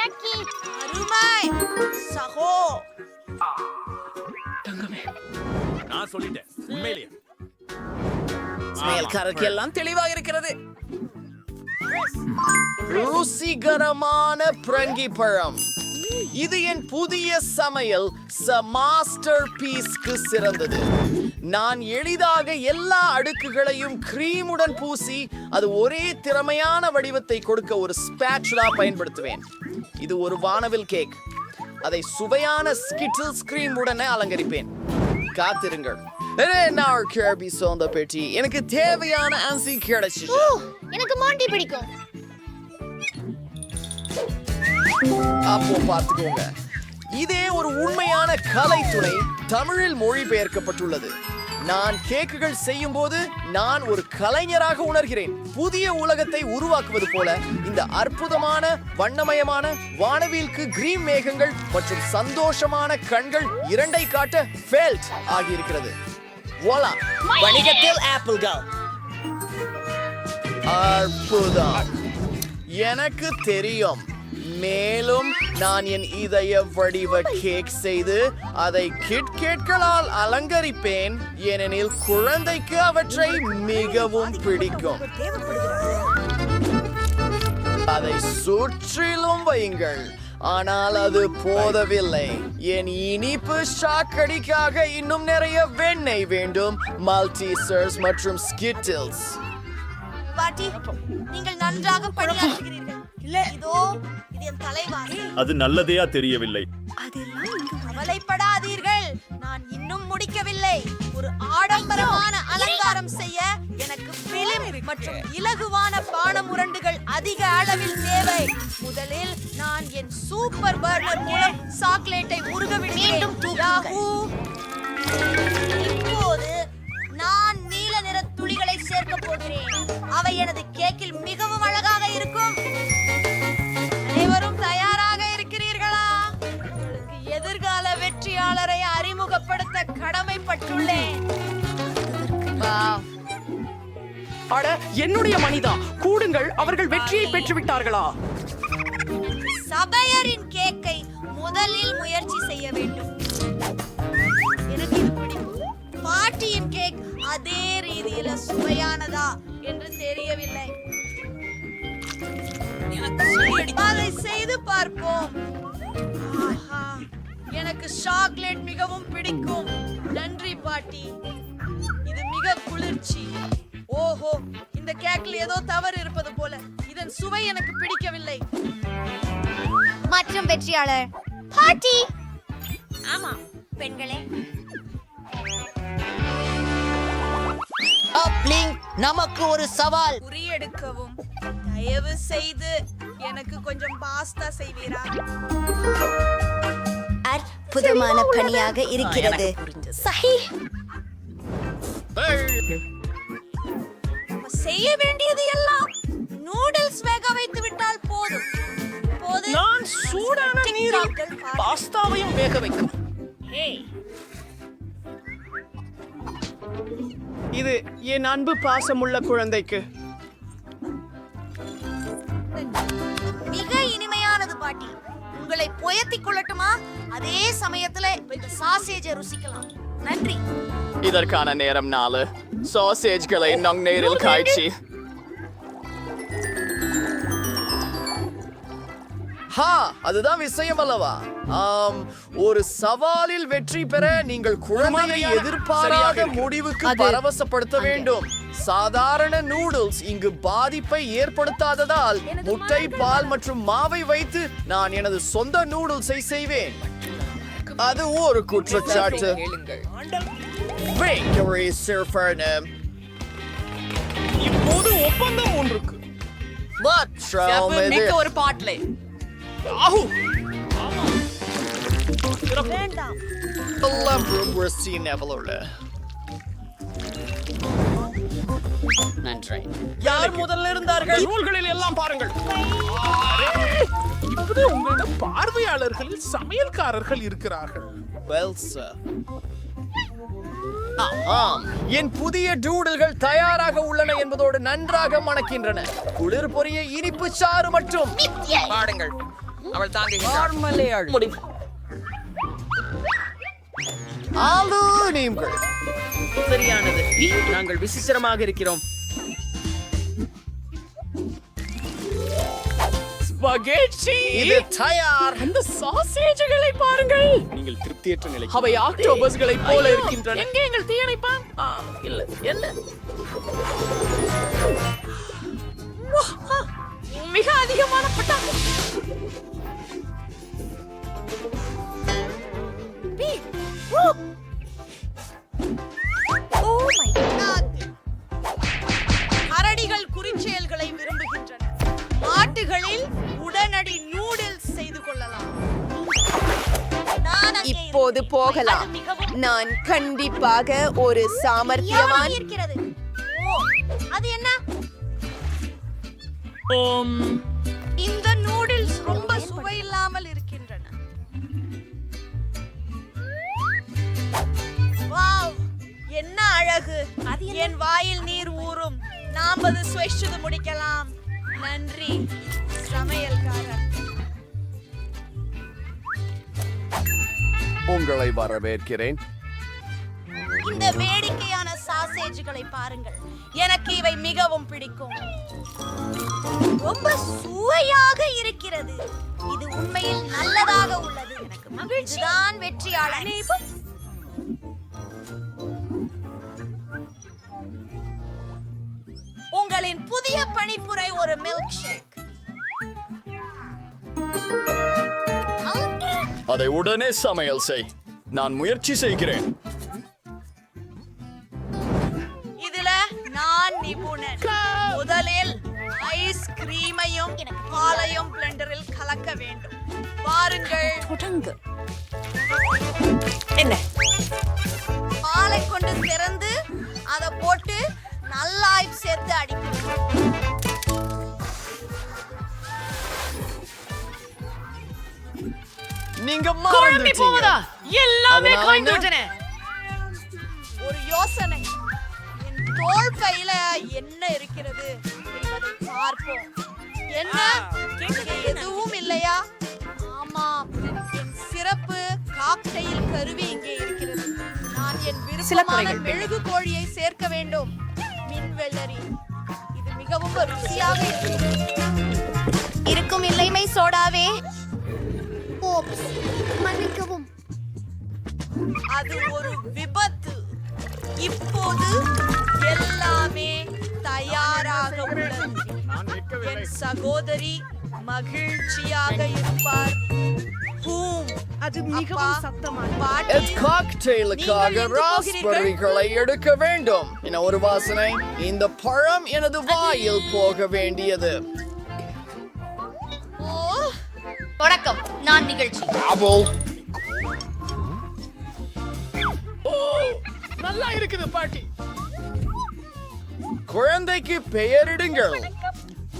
நக்கி அருமை சகோ. நான் சொல்லிட்டேன். உண்மையிலேயே. செயல்காரருக்கு எல்லாம் தெளிவாக இருக்கிறது ருசிகரமான பிரங்கி பழம் இது என் புதிய சமையல். மாஸ்டர் பீஸ்க்கு சிறந்தது. நான் எளிதாக எல்லா அடுக்குகளையும் கிரீமுடன் பூசி அது ஒரே திறமையான வடிவத்தை கொடுக்க ஒரு ஸ்பேச்சுலா பயன்படுத்துவேன். இது ஒரு வானவில் கேக். அதை சுவையான ஸ்கிட்டில்ஸ் கிரீம் உடனே அலங்கரிப்பேன். காத்திருங்கள். நான் கேபி சோந்த பெட்டி. எனக்கு தேவையான அன்சி கிடைச்சிச்சு எனக்கு மாண்டி பிடிக்கும். அப்போ பார்த்துக்கோங்க. இதே ஒரு உண்மையான கலைத்துறை தமிழில் மொழிபெயர்க்கப்பட்டுள்ளது. நான் கேக்குகள் செய்யும் போது நான் ஒரு கலைஞராக உணர்கிறேன். புதிய உலகத்தை உருவாக்குவது போல இந்த அற்புதமான வண்ணமயமான வானவியலுக்கு கிரீன் மேகங்கள் மற்றும் சந்தோஷமான கண்கள் இரண்டை காட்ட ஃபெல்ட் ஆகியிருக்கிறது. ஓலா வணிகத்தில் ஆப்பிள்கள் அற்புதம். எனக்கு தெரியும். மேலும் நான் என் இதய வடிவ கேக் செய்து அதை கிட்கேட்களால் அலங்கரிப்பேன். ஏனெனில் குழந்தைக்கு அவற்றை மிகவும் பிடிக்கும். அதை சுற்றிலும் வையுங்கள். ஆனால் அது போதவில்லை. என் இனிப்பு சாக்கடிக்காக இன்னும் நிறைய வெண்ணெய் வேண்டும். மல்டிசர்ஸ் மற்றும் ஸ்கிட்டில்ஸ் பாட்டி நீங்கள் நன்றாக பணியாற்றுகிறீர்கள். இதோ இது என் தலைவாரி அது நல்லதையா தெரியவில்லை. கவலைப்படாதீர்கள். நான் இன்னும் முடிக்கவில்லை. ஒரு ஆடம்பரமான அலங்காரம் செய்ய எனக்கு பிலிம் மற்றும் இலகுவான பானமுரண்டுகள் அதிக அளவில் தேவை. முதலில் நான் என் சூப்பர் பர்னர் மூலம் சாக்லேட்டை உருக மீண்டும் விடுகிறேன் சேர்க்க போகிறேன். அவை எனது கேக்கில் மிகவும் அழகாக இருக்கும். அனைவரும் தயாராக இருக்கிறீர்களா? உங்களுக்கு எதிர்கால வெற்றியாளரை அறிமுகப்படுத்த கடமைப்பட்டுள்ளேன். அட என்னுடைய மனிதா கூடுங்கள் அவர்கள் வெற்றியை பெற்று விட்டார்களா சபையரின் கேக்கை முதலில் முயற்சி செய்ய வேண்டும். அதே ரீதியில சுவையானதா என்று தெரியவில்லை. அதை செய்து பார்ப்போம். ஆஹா, எனக்கு சாக்லேட் மிகவும் பிடிக்கும். நன்றி பாட்டி. இது மிக குளிர்ச்சி. ஓஹோ இந்த கேக்கில் ஏதோ தவறு இருப்பது போல. இதன் சுவை எனக்கு பிடிக்கவில்லை. மற்றும் வெற்றியாளர் பாட்டி. ஆமா பெண்களே. அப்லிங் நமக்கு ஒரு சவால். குறியெடுக்கவும். தயவு செய்து எனக்கு கொஞ்சம் பாஸ்தா செய்வீரா? அற்புதமான பணியாக இருக்கிறது. சஹி. செய்ய வேண்டியது எல்லாம் நூடுல்ஸ் வேக வைத்து விட்டால் போதும். போது நான் சூடான நீரில். பாஸ்தாவையும் வேக வைக்கும். இது என் அன்பு பாசமுள்ள குழந்தைக்கு. மிக இனிமையானது பாட்டி. உங்களை புயத்திக் கொள்ளட்டுமா? அதே சமயத்துல இந்த சாசேஜை ருசிக்கலாம். நன்றி. இதற்கான நேரம் நாலு. சாசேஜ்களை நங் நேரில் காய்ச்சி. ஹா அதுதான் விஷயம் அல்லவா? ஆம் ஒரு சவாலில் வெற்றி பெற நீங்கள் குழந்தையை எதிர்பாராத. முடிவுக்கு பரவசப்படுத்த வேண்டும். சாதாரண நூடுல்ஸ் இங்கு பாதிப்பை ஏற்படுத்தாததால் முட்டை பால் மற்றும் மாவை வைத்து நான் எனது சொந்த நூடுல்ஸை செய்வேன். அது ஒரு குற்றச்சாட்டு. இப்போது ஒப்பந்தம் ஒன்றுக்கு. ஒரு பாட்டிலே. வேண்டாம். Neville. நன்றி. யார் முதல்ல இருந்தார்கள்? நூல்களில் எல்லாம் பாருங்கள். இப்போது உங்களிடம் பார்வையாளர்களில் சமையல்காரர்கள் இருக்கிறார்கள். வெல் சார் ஆம் என் புதிய டூடுல்கள் தயாராக உள்ளன என்பதோடு நன்றாக மணக்கின்றன. குளிர் பொரிய இனிப்பு சாறு மற்றும் பாடுங்கள். அவள் தாங்குகிறாள் முடிவு சரியானது நாங்கள் விசித்திரமாக இருக்கிறோம் ஸ்பகேட்டி இது தயார் அந்த சாசேஜுகளை பாருங்கள் நீங்கள் திருப்தியற்ற நிலை அவை ஆக்டோபஸ்களை போல இருக்கின்றன எங்கே எங்கள் தீயணைப்பான் ஆ, இல்ல என்ன மிக அதிகமான பட்டாசு அரடிகள் குறிச்செயல்களை விரும்புகின்றன. மாட்டுகளில் உடனடி நூடில்ஸ் செய்து கொள்ளலாம். இப்போது. போகலாம். நான் கண்டிப்பாக ஒரு சாமர்த்தியவான். இருக்கிறது அது என்ன? அழகு. என் வாயில் நீர் ஊறும். நாம் அது சுவைச்சது முடிக்கலாம். நன்றி. சமையல்காரர். உங்களை வரவேற்கிறேன். இந்த வேடிக்கையான சாசேஜ்களை பாருங்கள். எனக்கு இவை மிகவும் பிடிக்கும். ரொம்ப சுவையாக இருக்கிறது. இது உண்மையில் நல்லதாக உள்ளது. எனக்கு மகிழ்ச்சிதான் வெற்றியாளர். புதிய பணிப்புரை ஒரு மில்க் ஷேக் அதை உடனே சமையல் செய். நான் முயற்சி செய்கிறேன். இதுல நான் நிபுணன் முதலில் ஐஸ் கிரீமையும் பாலையும் பிளெண்டரில் கலக்க வேண்டும். பாருங்கள் தொடங்கு. என்ன பாலை கொண்டு திறந்து அதை போட்டு நல்லாய் சேர்த்து அடிக்கணும். நீங்க குழம்பி போவதா? எல்லாமே காய்ந்து? விட்டன. ஒரு யோசனை. என் தோள் கையில என்ன இருக்கிறது என்பதை பார்ப்போம். என்ன? எதுவும் இல்லையா? ஆமாம் என் சிறப்பு காக்டெயில் கருவி இங்கே இருக்கிறது. நான் என் விருப்பமான. மெழுகு கோழியை சேர்க்க வேண்டும். மின் வெள்ளரி. இது மிகவும் ருசியாக இருக்கும். இல்லைமை சோடாவே. ஓப்ஸ் மன்னிக்கவும். அது ஒரு விபத்து. இப்போது எல்லாமே தயாராக உள்ளது. என் சகோதரி மகிழ்ச்சியாக இருப்பார். அது மிகவும் சத்தமான காக்டெயிலுக்காக ராஸ்பெர்ரிகளை எடுக்க வேண்டும். என ஒரு வாசனை? இந்த பழம் எனது வாயில் போக வேண்டியது. ஓ வணக்கம். நான் நிகழ்ச்சி. நல்லா இருக்குது பாட்டி. குழந்தைக்கு பெயரிடுங்கள்.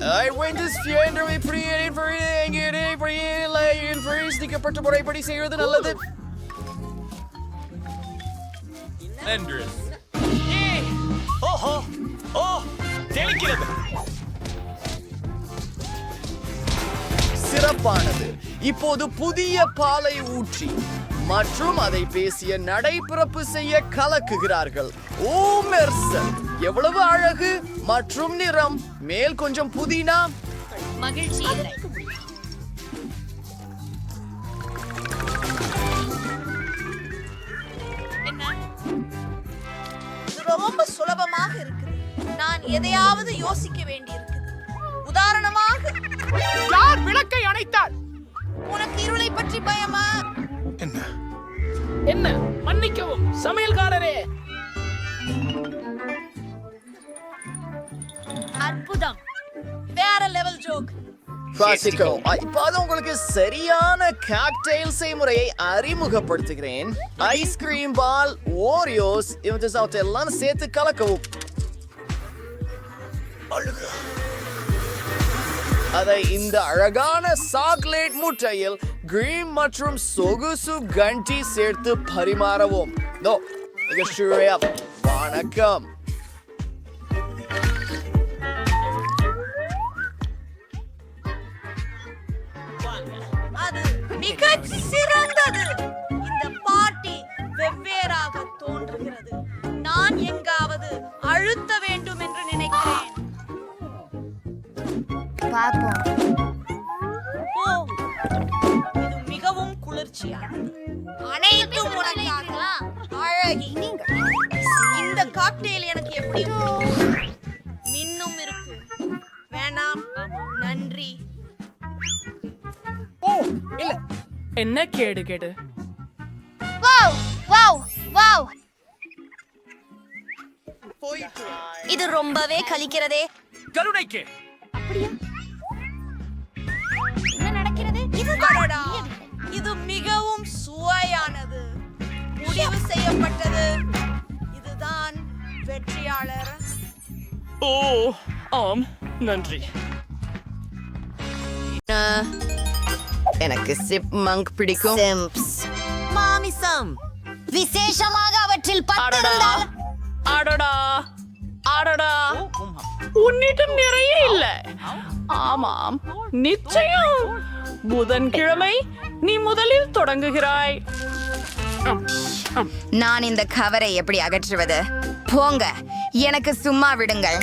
I went to Fiendry Frieden Frieden Frieden Frieden முறைப்படி செய்வது நல்லது Andres. ஓஹோ ஓ தெளிக்கிறது சிறப்பானது இப்போது புதிய பாலை ஊற்றி மற்றும் அதை பேசிய நடைபிறப்பு செய்ய கலக்குகிறார்கள். ஓ மெர்சல் எவ்வளவு அழகு மற்றும் நிறம். மேல் கொஞ்சம் புதினா. மகிழ்ச்சி. இல்லை என்ன? இது ரொம்ப சுலபமாக இருக்குது நான் எதையாவது யோசிக்க வேண்டியிருக்குது உதாரணமாக யார் விளக்கை அணைத்தார்? உனக்கு இருளை பற்றி பயமா? என்ன? என்ன? மன்னிக்கவும் சமையல்காரரே. அற்புதம். வேற லெவல் ஜோக் கிளாசிக்கோ இப்போது உங்களுக்கு சரியான காக்டெயில் செய்முறையை அறிமுகப்படுத்துகிறேன். ஐஸ்கிரீம் பால் ஓரியோஸ் இவற்றை எல்லாம் சேர்த்து கலக்கவும். அதை இந்த அழகான சாக்லேட் முட்டையில் கிரீம் மற்றும் சொகுசு கண்டி சேர்த்து பரிமாறவும். தோ மிக வணக்கம். சிறந்தது. இந்த பார்ட்டி வெவ்வேறாக தோன்றுகிறது. நான் எங்காவது அழுத்த வேண்டும் என்று நினைக்கிறேன். ஓ இது மிகவும் குளிர்ச்சியானது அனைத்தும் உனக்காக அழகி இந்த காக்டெயில் எனக்கு எப்படி மின்னும் இருக்கு வேணாம் நன்றி என்ன கேடு கேடு? Wow wow wow. இது ரொம்பவே கலிக்கிறதே. கருணைக்கு. என்ன இது அடடா, இது மிகவும் சுவையானது. முடிவு செய்யப்பட்டது. இதுதான் வெற்றியாளர். ஓ ஆம். நன்றி. எனக்கு சிப் மங்க் பிடிக்கும். சிம்ப்ஸ். மாமிசம். விசேஷமாக அவற்றில் இருந்தால் அடடா. அடடா. உன்னிடம் நிறைய இல்ல. ஆமாம். நிச்சயம். புதன்கிழமை நீ முதலில் தொடங்குகிறாய். நான் இந்த கவரை எப்படி அகற்றுவது? போங்க எனக்கு சும்மா விடுங்கள்.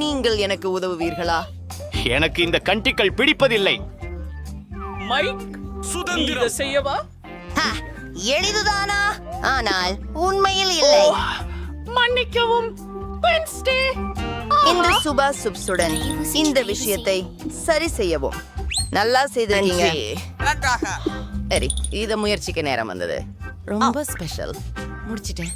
நீங்கள் எனக்கு உதவுவீர்களா? எனக்கு இந்த கண்டிகள் பிடிப்பதில்லை. மைக் சுதந்திர செய்யவா? எளிதுதானா? ஆனால் உண்மையில் இல்லை. மன்னிக்கவும் இந்த சுபா சுப்ஸுடன் இந்த விஷயத்தை சரி செய்யவும். நல்லா செய்திருக்கீங்க. சரி இத முயற்சிக்க நேரம் வந்தது. ரொம்ப ஸ்பெஷல் முடிச்சிட்டேன்.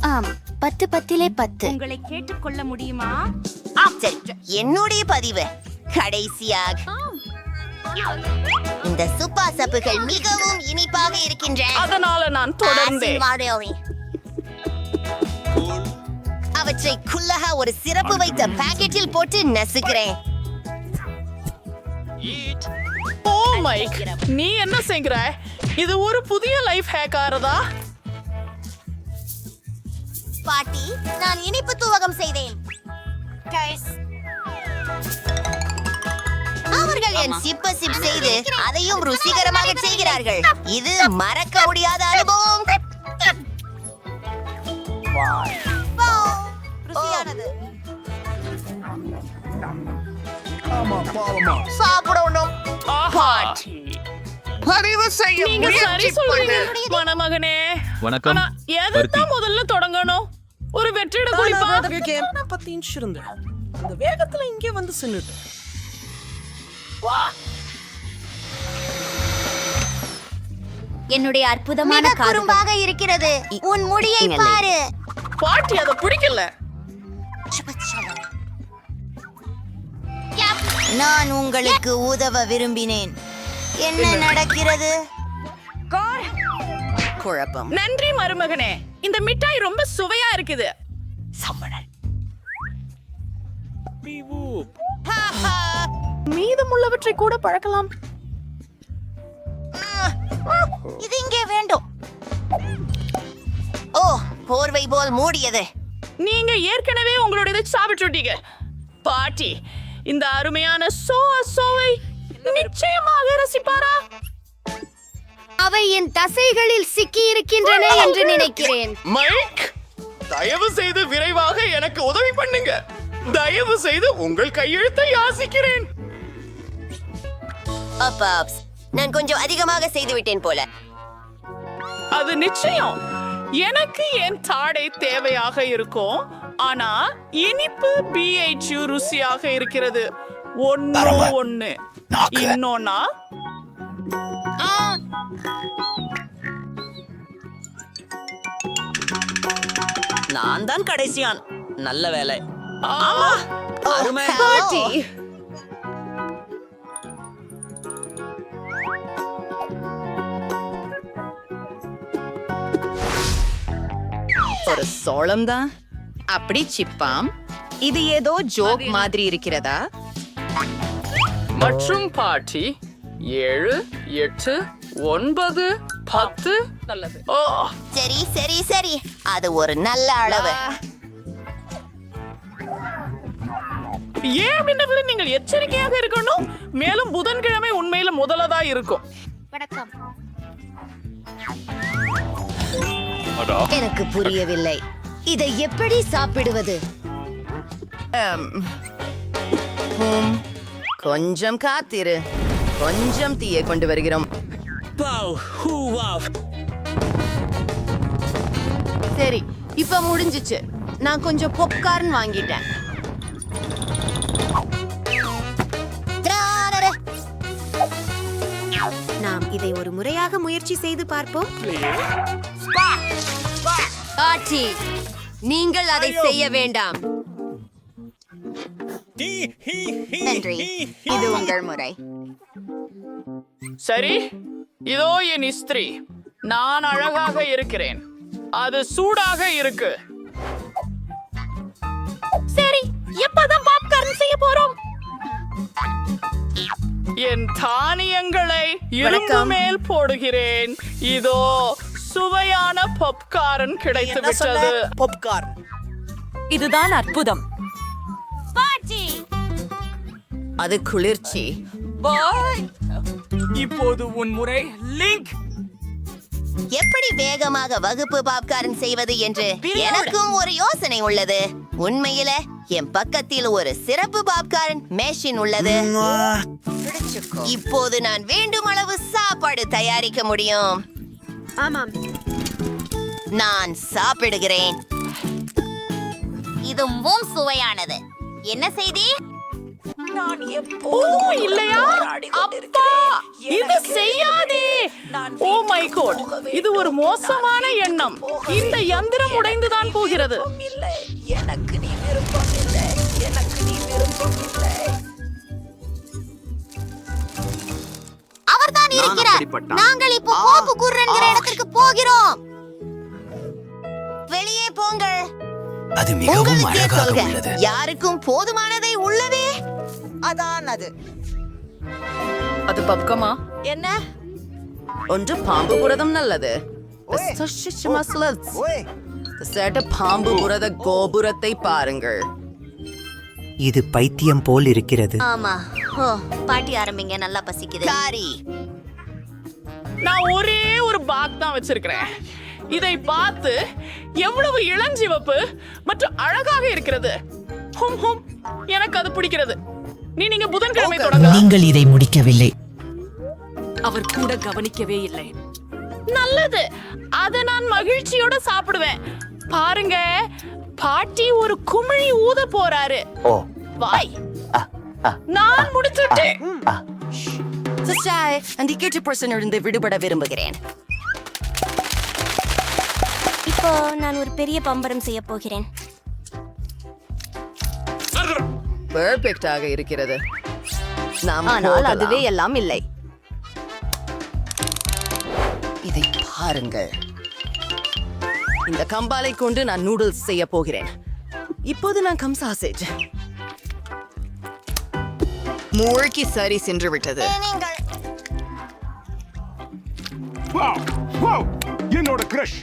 ஆம் பத்து பத்திலே பத்து. உங்களை கேட்டுக்கொள்ள முடியுமா? ஆம் சரி என்னுடைய பதிவு. கடைசியாக. இந்த சுப்பா சப்புகள் மிகவும் இனிப்பாக இருக்கின்றன. அதனால நான் ஆசிர்வாதம். அவற்றை குள்ளக ஒரு சிறப்பு வைத்த பாக்கெட்டில் போட்டு நசுக்கிறேன். ஓ மைக் நீ என்ன செய்கிற? இது ஒரு புதிய லைஃப் ஹேக் ஆறதா பாட்டி நான் இனிப்பு தூவகம் செய்தேன். அவர்கள் என் சிப்ப சிப் செய்து அதையும் ருசிகரமாக செய்கிறார்கள். இது மறக்க முடியாத அனுபவம். ருசியானது. சாப்பிடணும். ஆஹா. நீங்க சரி சொல்றீங்க. மணமகனே வணக்கம். எதுதான் முதல்ல தொடங்கணும்? ஒரு வெற்றிட குளிப்பா பத்து இன்ச் இருந்தேன் அந்த வேகத்துல இங்கே வந்து சின்னுட்டு. என்னுடைய அற்புதமான குறும்பாக இருக்கிறது. உன் முடியை பாரு. பாட்டி அதை பிடிக்கல. நான் உங்களுக்கு உதவ விரும்பினேன். என்ன நடக்கிறது? குழப்பம். நன்றி மருமகனே. இந்த மிட்டாய் ரொம்ப சுவையா இருக்குது. மீதமுள்ளவற்றை கூட பழக்கலாம். இது இங்கே வேண்டும். ஓ போர்வை போல் மூடியது. நீங்க ஏற்கனவே உங்களோட இதை சாப்பிட்டுட்டீங்க பாட்டி இந்த அருமையான சோ சோவை நிச்சயமாக ரசிப்பாரா? அவை என் தசைகளில் சிக்கி இருக்கின்றன என்று நினைக்கிறேன். மைக் தயவு செய்து விரைவாக எனக்கு உதவி பண்ணுங்க. தயவு செய்து உங்கள் கையெழுத்தை யாசிக்கிறேன். அப்பாப்ஸ் நான் கொஞ்சம் அதிகமாக செய்து விட்டேன் போல. அது நிச்சயம். எனக்கு என் தாடை தேவையாக இருக்கும். ஆனா இனிப்பு பிஹெச்யூ ருசியாக இருக்கிறது. ஒன்னு ஒண்ணு. இன்னொன்னா? நான் தான் கடைசியான். நல்ல வேலை. அருமை. ஒரு சோளம் தான் அப்படி சிப்பாம். இது ஏதோ ஜோக் மாதிரி இருக்கிறதா? மற்றும் பாட்டி ஏழு எட்டு ஒன்பது பத்து. நல்லது. ஓ. சரி சரி சரி. அது ஒரு நல்ல அளவு. ஏன் அப்படின்றதுல நீங்கள் எச்சரிக்கையாக இருக்கணும். மேலும் புதன்கிழமை உண்மையில முதலதா இருக்கும். எனக்கு புரியவில்லை. இதை எப்படி சாப்பிடுவது. கொஞ்சம் காத்திரு. கொஞ்சம் தீயை கொண்டு வருகிறோம். சரி இப்ப முடிஞ்சுச்சு. நான் கொஞ்சம் பொப்கார்ன் வாங்கிட்டேன். நாம் இதை ஒரு முறையாக முயற்சி செய்து பார்ப்போம். ஆச்சி நீங்கள் அதை செய்ய வேண்டாம். நன்றி. இது உங்கள் முறை. சரி இதோ என் இஸ்திரி. நான் அழகாக இருக்கிறேன். அது சூடாக இருக்கு. சரி எப்பதான் பாப்கார்ன் செய்ய போறோம்? என் தானியங்களை இரும்பு மேல் போடுகிறேன். இதோ சுவையான பாப்கார்ன் கிடைத்து விட்டது. பாப்கார்ன் இதுதான் அற்புதம். அது குளிர்ச்சி. இப்போது உன் முறை லிங்க் எப்படி வேகமாக வகுப்பு பாப்கார்ன் செய்வது என்று எனக்கும் ஒரு யோசனை உள்ளது. உண்மையில என் பக்கத்தில் ஒரு சிறப்பு பாப்கார்ன் மேஷின் உள்ளது. இப்போது நான் வேண்டும் அளவு சாப்பாடு தயாரிக்க முடியும். ஆமாம். நான் சாப்பிடுகிறேன். இதுவும் சுவையானது. என்ன செய்தி? ஓ இல்லையா? அப்பா இது செய்யாதே. ஓ மை கோட் இது ஒரு மோசமான எண்ணம். இந்த யந்திரம் உடைந்துதான் போகிறது. இல்லை. எனக்கு நீ விருப்பம். அவர்தான் இருக்கிறார். நாங்கள் இப்போ கோப்பு குர்ரன்கிற இடத்திற்கு போகிறோம். வெளியே போங்கள். அது மிகவும் அழகாக உள்ளது. யாருக்கும் போதுமானதை உள்ளதே? அதான் அது. அது பப்கமா? என்ன? ஒன்று பாம்பு புரதம் நல்லது. சேட்ட பாம்பு புரத கோபுரத்தை பாருங்கள். இது பைத்தியம் போல் இருக்கிறது. ஆமா. ஓ பாட்டி ஆரம்பிங்க. நல்லா பசிக்குது. காரி. நான் ஒரே ஒரு பாக் தான் வச்சிருக்கிறேன். இதை பார்த்து எவ்வளவு இளஞ்சிவப்பு மற்றும் அழகாக இருக்கிறது. ஹும் ஹும். எனக்கு அது பிடிக்கிறது. நீ நீங்க புதன்கிழமை தொடங்க நீங்கள் இதை முடிக்கவில்லை. அவர் கூட கவனிக்கவே இல்லை. நல்லது. அத நான் மகிழ்ச்சியோட சாப்பிடுவேன். பாருங்க பாட்டி ஒரு குமிழி ஊத போறாரு. ஓ. வாய். நான் முடிச்சுட்டேன் அந்த கேட்டு பர்சன் இருந்து விடுபட விரும்புகிறேன். இப்போ நான் ஒரு பெரிய பம்பரம் செய்ய போகிறேன். பெர்ஃபெக்டாக இருக்கிறது. நாம் ஆனால். அதுவே எல்லாம் இல்லை. இதை பாருங்கள். இந்த கம்பாலை கொண்டு நான் நூடுல்ஸ் செய்ய போகிறேன். இப்போது நான் கம் சாசேஜ் மூழ்கி சரி சென்று விட்டது. என்னோட கிரஷ்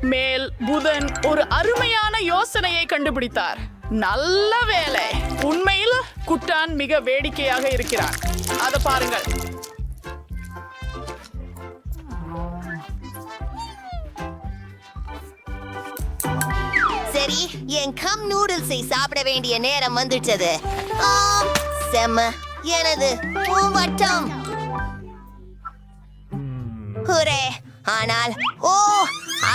மேல் புதன் ஒரு அருமையான யோசனையை கண்டுபிடித்தார். நல்ல வேலை. உண்மையில் குட்டான் மிக வேடிக்கையாக இருக்கிறான். அத பாருங்கள். சரி என் கம் நூடுல்ஸை சாப்பிட வேண்டிய நேரம் வந்துட்டது. செம்ம எனது பூவட்டம். ஹுரே ஆனால் ஓ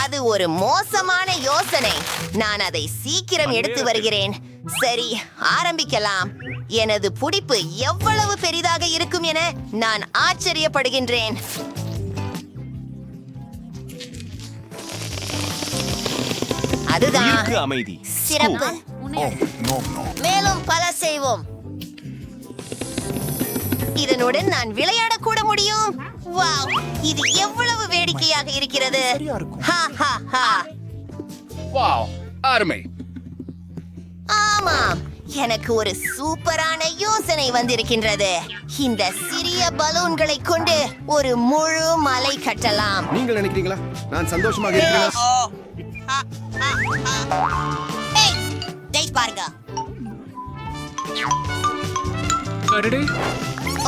அது ஒரு மோசமான யோசனை. நான் அதை சீக்கிரம் எடுத்து வருகிறேன். சரி ஆரம்பிக்கலாம். எனது புடிப்பு எவ்வளவு பெரிதாக இருக்கும் என நான் ஆச்சரியப்படுகின்றேன். அதுதான் அமைதி. சிறப்பு. மேலும் பல செய்வோம். இதனுடன் நான் விளையாட கூட முடியும். வாவ் இது எவ்வளவு வேடிக்கையாக இருக்கிறது. ஹா ஹா ஹா. வாவ் அருமை. ஆமாம் எனக்கு ஒரு சூப்பரான யோசனை வந்திருக்கின்றது. இந்த சிறிய பலூன்களை கொண்டு ஒரு முழு மலை கட்டலாம். நீங்கள் நினைக்கிறீங்களா? நான் சந்தோஷமாக இருக்கிறேன்? பாருங்க.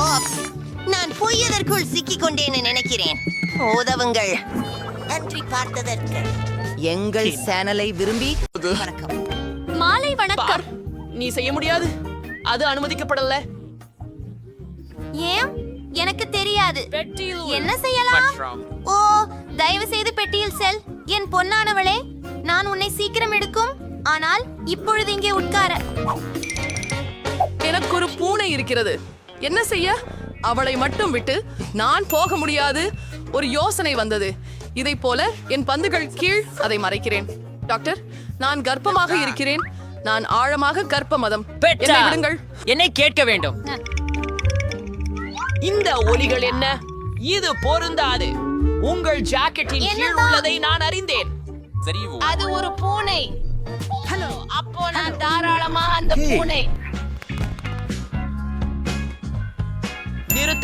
ஆப்ஸ் நான் பொய்யதற்குள் சிக்கிக் கொண்டேன்னு நினைக்கிறேன். உதவுங்கள் நன்றி பார்த்ததற்கு. எங்கள் சேனலை விரும்பி மாலை வணக்கம். நீ செய்ய முடியாது. அது அனுமதிக்கப்படல. ஏன்? எனக்கு தெரியாது. என்ன செய்யலாம்? ஓ தயவு செய்து பெட்டியில் செல். என் பொன்னானவளே நான் உன்னை சீக்கிரம் எடுக்கும். ஆனால் இப்பொழுது இங்கே உட்கார. எனக்கு ஒரு பூனை இருக்கிறது. என்ன செய்ய? அவளை மட்டும் விட்டு நான் போக முடியாது. ஒரு யோசனை வந்தது. இதை போல என் பந்துகள் கீழ் அதை மறைக்கிறேன். டாக்டர் நான் கர்ப்பமாக இருக்கிறேன். நான் ஆழமாக கர்ப்ப மதம் என்னை விடுங்கள். என்னை கேட்க வேண்டும். இந்த ஒலிகள் என்ன? இது பொருந்தாது. உங்கள் ஜாக்கெட்டின் கீழ் உள்ளதை நான் அறிந்தேன். அது ஒரு பூனை. ஹலோ அப்போ நான் தாராளமா அந்த பூனை.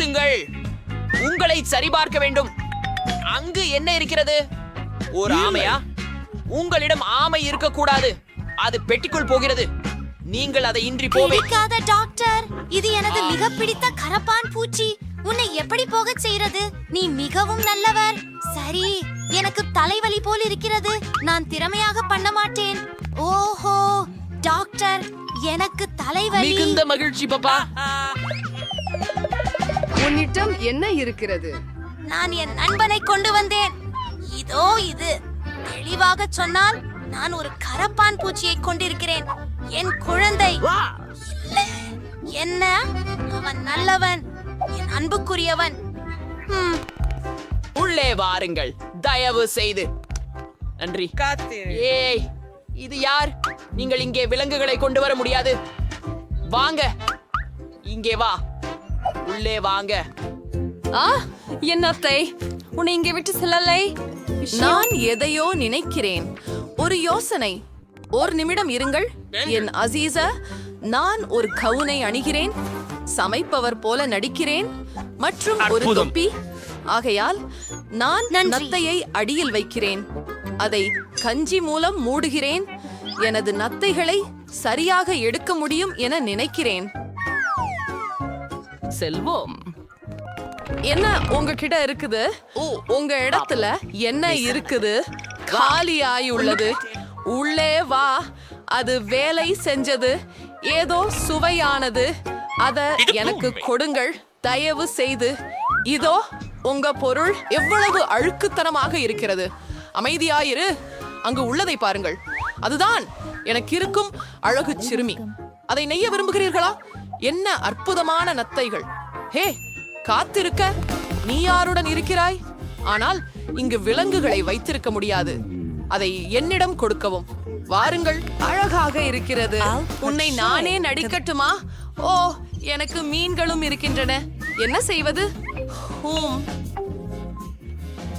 நிறுத்துங்கள். உங்களை சரிபார்க்க வேண்டும். அங்கு என்ன இருக்கிறது? ஒரு ஆமையா? உங்களிடம் ஆமை இருக்கக்கூடாது. அது பெட்டிக்குள் போகிறது. நீங்கள் அதை இன்றி போவே. பிடிக்காத டாக்டர். இது எனது மிக பிடித்த கரப்பான் பூச்சி. உன்னை எப்படி போகச் செய்யறது நீ மிகவும் நல்லவர். சரி எனக்கு தலைவலி போல் இருக்கிறது. நான் திறமையாக பண்ண மாட்டேன். ஓஹோ டாக்டர் எனக்கு தலைவலி. மிகுந்த மகிழ்ச்சி பாப்பா. உன்னிடம் என்ன இருக்கிறது? நான் என் நண்பனை கொண்டு வந்தேன். இதோ இது. தெளிவாக சொன்னால் நான் ஒரு கரப்பான் பூச்சியை கொண்டிருக்கிறேன். என் குழந்தை. என்ன? அவன் நல்லவன். என் அன்புக்குரியவன். ஹம், உள்ளே வாருங்கள். தயவு செய்து. நன்றி. ஏய் இது யார்? நீங்கள் இங்கே விலங்குகளை கொண்டு வர முடியாது. வாங்க. இங்கே வா. உள்ளே வாங்க. ஆ என் அத்தை உன்னை இங்கே விட்டு செல்லலை? நான் எதையோ நினைக்கிறேன். ஒரு யோசனை. ஒரு நிமிடம் இருங்கள். என் அசீசா நான் ஒரு கவுனை அணிகிறேன். சமைப்பவர் போல நடிக்கிறேன். மற்றும் ஒரு தொப்பி. ஆகையால் நான் நத்தையை அடியில் வைக்கிறேன். அதை கஞ்சி மூலம் மூடுகிறேன். எனது நத்தைகளை சரியாக எடுக்க முடியும் என நினைக்கிறேன். செல்வோம். என்ன உங்ககிட்ட இருக்குது? ஓ உங்க இடத்துல என்ன இருக்குது? காலியாய் உள்ளது. உள்ளே வா. அது வேலை செஞ்சது. ஏதோ சுவையானது. அத எனக்கு கொடுங்கள். தயவு செய்து. இதோ உங்க பொருள் எவ்வளவு அழுக்குத்தனமாக இருக்கிறது. அமைதியாயிரு அங்கு உள்ளதை பாருங்கள். அதுதான் எனக்கு இருக்கும் அழகு சிறுமி. அதை நெய்ய விரும்புகிறீர்களா? என்ன அற்புதமான நத்தைகள். ஹே காத்திருக்க நீ யாருடன் இருக்கிறாய்? ஆனால் இங்கு விலங்குகளை வைத்திருக்க முடியாது. அதை என்னிடம் கொடுக்கவும். வாருங்கள் அழகாக இருக்கிறது. உன்னை நானே நடிக்கட்டுமா? ஓ எனக்கு மீன்களும் இருக்கின்றன. என்ன செய்வது? ஹூம்.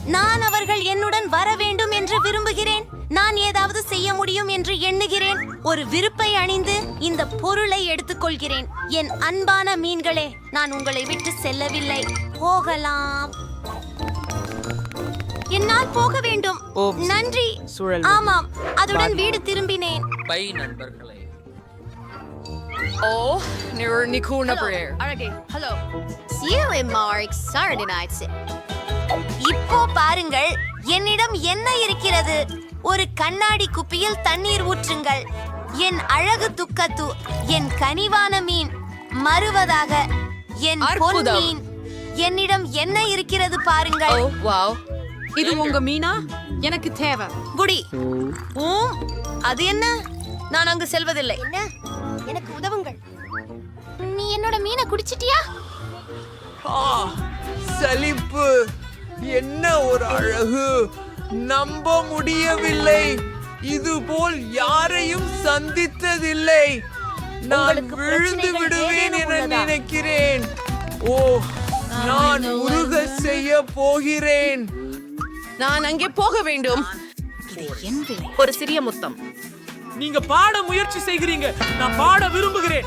நான் அவர்கள் என்னுடன் வர வேண்டும் என்று விரும்புகிறேன். நான் ஏதாவது செய்ய முடியும் என்று எண்ணுகிறேன். ஒரு விருப்பை அணிந்து இந்த பொருளை எடுத்துக்கொள்கிறேன். என் அன்பான மீன்களே நான் உங்களை விட்டு செல்லவில்லை. போகலாம். என்னால் போக வேண்டும். நன்றி. ஆமாம். அதுடன் வீடு திரும்பினேன். பை நண்பர்களே. ஓ நிர் நிகூன பிரேயர் இப்போ பாருங்கள் என்னிடம் என்ன இருக்கிறது? ஒரு கண்ணாடி குப்பியில் தண்ணீர் ஊற்றுங்கள். என் அழகு துக்கத்து என் கனிவான மீன் மறுவதாக என் பொன். மீன். என்னிடம் என்ன இருக்கிறது பாருங்கள். Oh wow. இது உங்க மீனா? எனக்கு தேவை. குடி. ஊம். அது என்ன? நான் அங்கு செல்வதில்லை. என்ன? எனக்கு உதவுங்கள். நீ என்னோட மீனை குடிச்சிட்டியா? சலிப்பு. என்ன ஒரு அழகு. நம்ப முடியவில்லை. இதுபோல் யாரையும் சந்தித்ததில்லை. நான் விழுந்து விடுவேன் என? நினைக்கிறேன். ஓ நான் உருக செய்ய போகிறேன். நான் அங்கே போக வேண்டும். ஒரு சிறிய முத்தம். நீங்க பாட முயற்சி செய்கிறீங்க. நான் பாட விரும்புகிறேன்.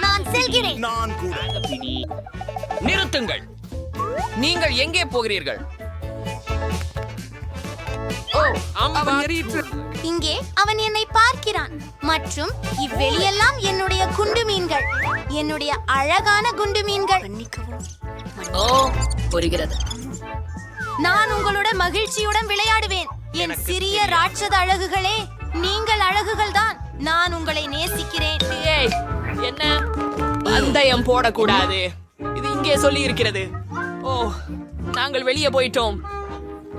நான் செல்கிறேன். நிறுத்துங்கள். நீங்கள் எங்கே போகிறீர்கள்? இங்கே அவன் என்னை பார்க்கிறான். மற்றும் இவ்வெளியெல்லாம் என்னுடைய குண்டு மீன்கள். என்னுடைய அழகான குண்டு மீன்கள். புரிகிறது. நான் உங்களோட மகிழ்ச்சியுடன் விளையாடுவேன். என் சிறிய ராட்சத அழகுகளே நீங்கள் அழகுகள் தான் நான் உங்களை நேசிக்கிறேன். என்ன? பந்தயம் போடக்கூடாது. இது இங்கே சொல்லி இருக்கிறது ஓ நாங்கள் வெளியே போயிட்டோம்.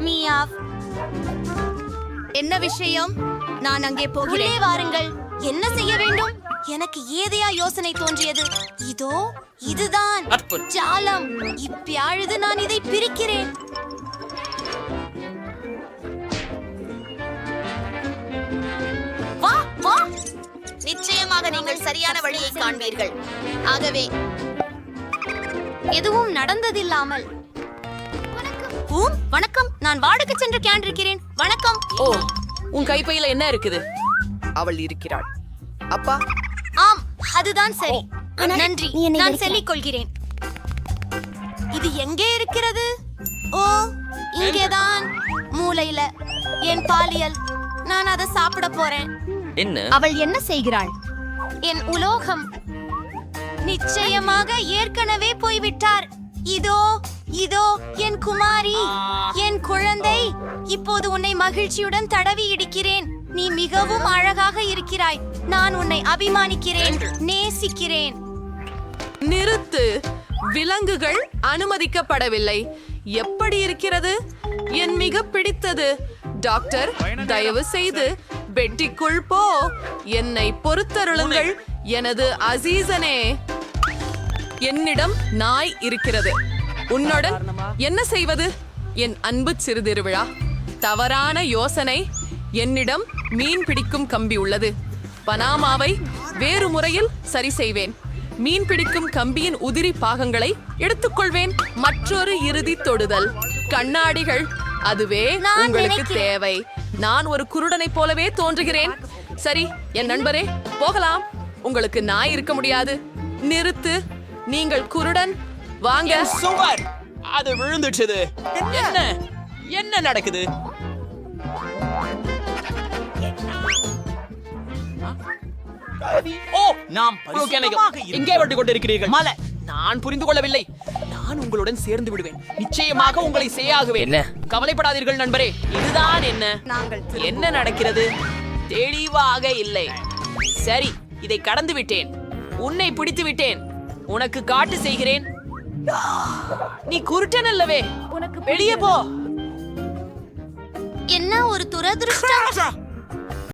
மியாவ் என்ன விஷயம்? நான் அங்கே போகிறேன். வாருங்கள். என்ன செய்ய வேண்டும்? எனக்கு ஏதையா யோசனை தோன்றியது? இதோ இதுதான். ஜாலம். இப்பயாழுது நான் இதை பிரிக்கிறேன். வா வா. நிச்சயமாக நீங்கள் சரியான வழியை காண்பீர்கள். ஆகவே எதுவும் நடந்ததில்லாமல் ஊம், வணக்கம். நான் வாடகை சென்று கேண்டிருக்கிறேன் வணக்கம். ஓ உன் கைப்பையில என்ன இருக்குது? அவள் இருக்கிறாள். அப்பா. ஆம் அதுதான் சரி. நன்றி. நான் சொல்லிக் கொள்கிறேன் இது எங்கே இருக்கிறது? ஓ இங்கேதான். மூலையில. என் பாலியல். நான் அதை சாப்பிட போறேன். என்ன? அவள் என்ன செய்கிறாள்? என் உலோகம். நிச்சயமாக ஏற்கனவே போய்விட்டார். இதோ இதோ என் குமாரி என் குழந்தை இப்போது உன்னை மகிழ்ச்சியுடன் தடவி இடிக்கிறேன். நீ மிகவும் அழகாக இருக்கிறாய். நான் உன்னை அபிமானிக்கிறேன் நேசிக்கிறேன். நிறுத்து. விலங்குகள் அனுமதிக்கப்படவில்லை. எப்படி இருக்கிறது? என் மிக பிடித்தது. டாக்டர் தயவு செய்து பெட்டிக்குள் போ. என்னை பொறுத்தருளுங்கள். எனது அசீசனே. என்னிடம் நாய் இருக்கிறது. உன்னுடன் என்ன செய்வது? என் அன்பு சிறுதிருவிழா. தவறான யோசனை என்னிடம் மீன் பிடிக்கும் கம்பி உள்ளது. பனாமாவை வேறு முறையில் சரி செய்வேன். மீன் பிடிக்கும் கம்பியின் உதிரி பாகங்களை எடுத்துக்கொள்வேன். மற்றொரு இறுதி தொடுதல். கண்ணாடிகள் அதுவே உங்களுக்கு. தேவை. நான் ஒரு குருடனைப் போலவே தோன்றுகிறேன். சரி என் நண்பரே போகலாம். உங்களுக்கு நாய் இருக்க முடியாது. நிறுத்து. நீங்கள் குருடன் வாங்க. சுவர். அது விழுந்துட்டது என்ன? என்ன? நடக்குது? ஓ நாம் எங்கே வந்து கொண்டிருக்கிறீர்கள்? மலை. நான் புரிந்து கொள்ளவில்லை. நான் உங்களுடன் சேர்ந்து விடுவேன். நிச்சயமாக உங்களை செய்யாகுவேன் என்ன? கவலைப்படாதீர்கள் நண்பரே. இதுதான் என்ன? என்ன நடக்கிறது? தெளிவாக இல்லை. சரி இதை கடந்து விட்டேன். உன்னை பிடித்து விட்டேன். உனக்கு காட்டு செய்கிறேன். நீ குருட்டன் அல்லவே வெளியே போ. என்ன ஒரு துரதிருஷ்டம்?